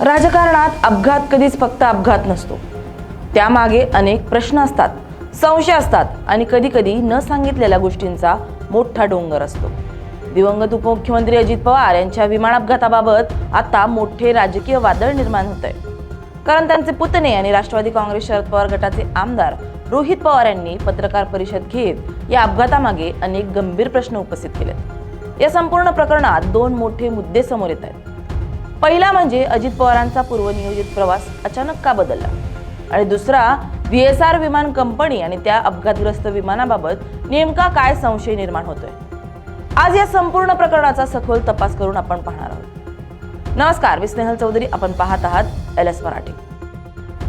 राजकारणात अपघात कधीच फक्त अपघात नसतो. त्यामागे अनेक प्रश्न असतात संशय असतात आणि कधीकधी न सांगितलेल्या गोष्टींचा मोठा डोंगर असतो. दिवंगत उपमुख्यमंत्री अजित पवार यांच्या विमान अपघाताबाबत आता मोठे राजकीय वादळ निर्माण होत आहे कारण त्यांचे पुतणे आणि राष्ट्रवादी काँग्रेस शरद पवार गटाचे आमदार रोहित पवार यांनी पत्रकार परिषद घेत या अपघातामागे अनेक गंभीर प्रश्न उपस्थित केलेत. या संपूर्ण प्रकरणात दोन मोठे मुद्दे समोर येत आहेत. पहिला म्हणजे अजित पवारांचा पूर्वनियोजित प्रवास अचानक का बदलला? आणि दुसरा व्ही एस आर विमान कंपनी आणि त्या अपघातग्रस्त विमानाबाबत नेमका काय संशय निर्माण होतोय? आज या संपूर्ण प्रकरणाचा सखोल तपास करून आपण पाहणार आहोत. नमस्कार मी स्नेहल चौधरी. आपण पाहत आहात एल एस मराठी.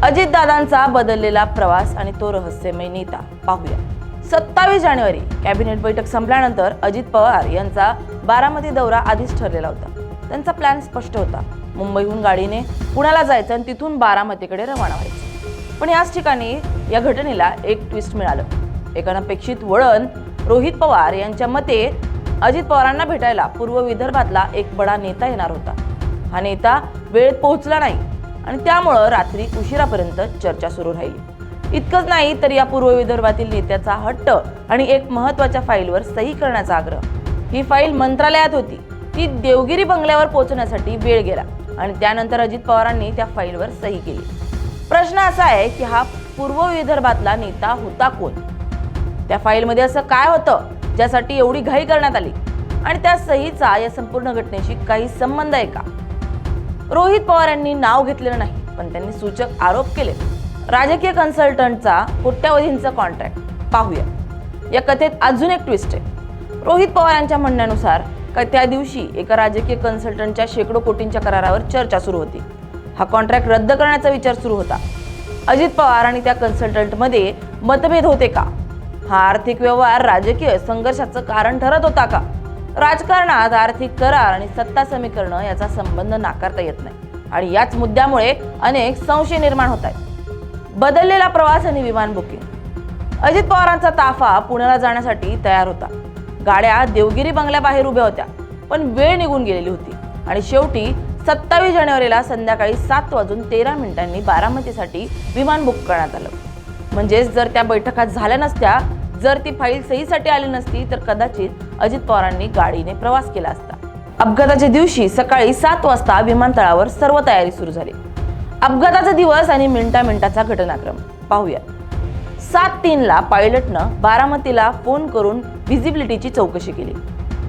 अजित दादांचा बदललेला प्रवास आणि तो रहस्यमय नेता. पाहूया. सत्तावीस जानेवारी कॅबिनेट बैठक संपल्यानंतर अजित पवार यांचा बारामती दौरा आधीच ठरलेला होता. त्यांचा प्लॅन स्पष्ट होता. मुंबईहून गाडीने पुण्याला जायचं आणि तिथून बारामतीकडे रवाना व्हायचं. पण याच ठिकाणी या घटनेला एक ट्विस्ट मिळालं. एक अनपेक्षित वळण रोहित पवार यांच्या मते अजित पवारांना भेटायला पूर्व विदर्भातला एक बडा नेता येणार होता. हा नेता वेळेत पोहोचला नाही आणि त्यामुळं रात्री उशिरापर्यंत चर्चा सुरू राहिली. इतकंच नाही तर या पूर्व विदर्भातील नेत्याचा हट्ट आणि एक महत्त्वाच्या फाईलवर सही करण्याचा आग्रह. ही फाईल मंत्रालयात होती. ती देवगिरी बंगल्यावर पोहोचण्यासाठी वेळ गेला आणि त्यानंतर अजित पवारांनी त्या फाईलवर सही केली. प्रश्न असा आहे की हा पूर्व विदर्भातला नेता होता कोण? त्या फाईलमध्ये असं काय होतं ज्यासाठी एवढी घाई करण्यात आली? आणि त्या सहीचा या संपूर्ण घटनेशी काही संबंध आहे का? रोहित पवार यांनी नाव घेतलेलं नाही पण त्यांनी सूचक आरोप केले. राजकीय कन्सल्टंटचा कोट्यावधींचा कॉन्ट्रॅक्ट. पाहूया. या कथेत अजून एक ट्विस्ट आहे. रोहित पवार यांच्या म्हणण्यानुसार का त्या दिवशी एका राजकीय कन्सल्टंटच्या शेकडो कोटींच्या करारावर चर्चा सुरू होती. हा कॉन्ट्रॅक्ट रद्द करण्याचा विचार सुरू होता. अजित पवार आणि त्या कन्सल्टंटमध्ये मतभेद होते का? हा आर्थिक व्यवहार राजकीय संघर्षाचं कारण ठरत होता का? राजकारणात आर्थिक करार आणि सत्ता समीकरणं याचा संबंध नाकारता येत नाही आणि याच मुद्द्यामुळे अनेक संशय निर्माण होत आहेत. बदललेला प्रवास आणि विमान बुकिंग अजित पवारांचा ताफा पुण्याला जाण्यासाठी तयार होता. गाड्या देवगिरी बंगल्याबाहेर उभ्या होत्या पण वेळ निघून गेलेली होती. आणि शेवटी सत्तावीस जानेवारीला संध्याकाळी सात वाजून तेरा मिनिटांनी बारामतीसाठी विमान बुक करण्यात आलं. म्हणजेच जर त्या बैठका झाल्या नसत्या जर ती फाईल सहीसाठी आली नसती तर कदाचित अजित पवारांनी गाडीने प्रवास केला असता. अपघाताच्या दिवशी सकाळी सात वाजता विमानतळावर सर्व तयारी सुरू झाली. अपघाताचा दिवस आणि मिनिटा मिनिटाचा घटनाक्रम. पाहूया सात तीनला पायलटनं बारामतीला फोन करून व्हिजिबिलिटीची चौकशी केली.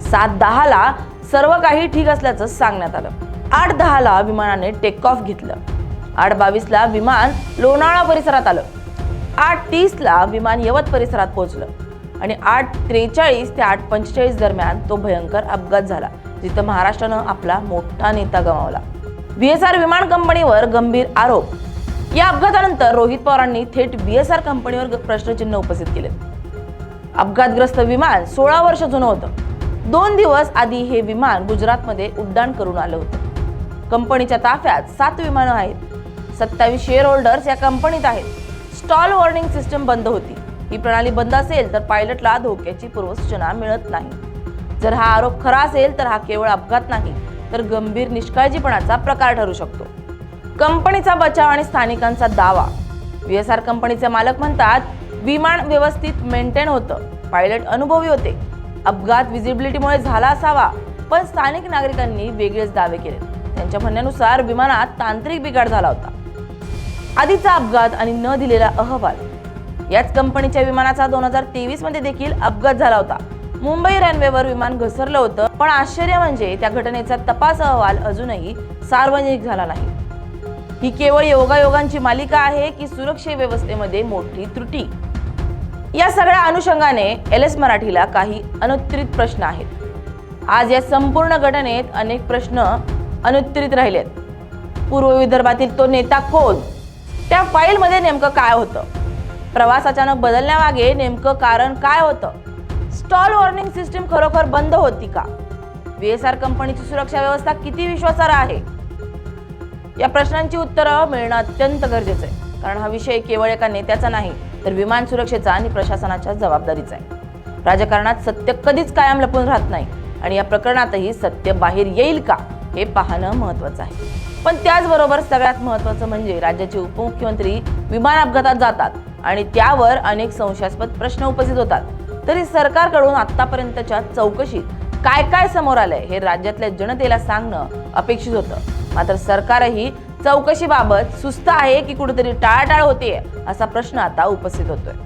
सात दहाला सर्व काही ठीक असल्याचं सांगण्यात आलं. आठ दहाला विमानाने टेक ऑफ घेतलं. आठ बावीसला विमान लोणावळा परिसरात आलं. आठ तीसला विमान यवत परिसरात पोहोचलं. आणि आठ त्रेचाळीस ते आठ पंचेचाळीस दरम्यान तो भयंकर अपघात झाला जिथं महाराष्ट्रानं आपला मोठा नेता गमावला. व्ही एस आर विमान कंपनीवर गंभीर आरोप या अपघातानंतर रोहित पवारांनी थेट बी एस आर कंपनीवर प्रश्नचिन्ह उपस्थित केले. अपघातग्रस्त विमान सोळा वर्ष जुनं होतं. दोन दिवस आधी हे विमान गुजरातमध्ये उड्डाण करून आलं होतं. कंपनीच्या ताफ्यात सात विमानं आहेत. सत्तावीस शेअर होल्डर्स या कंपनीत आहेत. स्टॉल वॉर्निंग सिस्टम बंद होती. ही प्रणाली बंद असेल तर पायलटला धोक्याची पूर्वसूचना मिळत नाही. जर हा आरोप खरा असेल तर हा केवळ अपघात नाही तर गंभीर निष्काळजीपणाचा प्रकार ठरू शकतो. कंपनीचा बचाव आणि स्थानिकांचा दावा. व्ही एस आर कंपनीचे मालक म्हणतात विमान व्यवस्थित मेंटेन होतं. पायलट अनुभवी होते. अपघात विजिबिलिटीमुळे झाला असावा पण स्थानिक नागरिकांनी वेगळेच दावे केले. त्यांच्या म्हणण्यानुसार विमानात तांत्रिक बिघाड झाला होता. आधीचा अपघात आणि न दिलेला अहवाल. याच कंपनीच्या विमानाचा दोन हजार तेवीसमध्ये देखील अपघात झाला होता. मुंबई रनवेवर विमान घसरलं होतं पण आश्चर्य म्हणजे त्या घटनेचा तपास अहवाल अजूनही सार्वजनिक झाला नाही. ही केवळ योगायोगांची मालिका आहे की सुरक्षे व्यवस्थेमध्ये मोठी त्रुटी. या सगळ्या अनुषंगाने एल एस मराठीला काही अनुत्तरित प्रश्न आहेत. आज या संपूर्ण घटनेत अनेक प्रश्न अनुत्तरित राहिलेत. पूर्व विदर्भातील तो नेता कोण? त्या फाईलमध्ये नेमकं काय होतं? प्रवास अचानक बदलण्यामागे नेमकं कारण काय होतं? स्टॉल वॉर्निंग सिस्टीम खरोखर बंद होती का? व्ही एस आर कंपनीची सुरक्षा व्यवस्था किती विश्वासार्ह आहे? या प्रश्नांची उत्तरं मिळणं अत्यंत गरजेचं आहे. कारण हा विषय केवळ एका नेत्याचा नाही तर विमान सुरक्षेचा आणि प्रशासनाच्या जबाबदारीचा आहे. राजकारणात सत्य कधीच कायम लपून राहत नाही आणि या प्रकरणातही सत्य बाहेर येईल का हे पाहणं महत्वाचं आहे. पण त्याचबरोबर सगळ्यात महत्वाचं म्हणजे राज्याचे उपमुख्यमंत्री विमान अपघातात जातात आणि त्यावर अनेक संशयास्पद प्रश्न उपस्थित होतात. तरी सरकारकडून आतापर्यंतच्या चौकशीत काय काय समोर आलंय हे राज्यातल्या जनतेला सांगणं अपेक्षित होतं. मात्र सरकारही चौकशीबाबत सुस्त आहे की कुठेतरी टाळाटाळ होते असा प्रश्न आता उपस्थित होतोय.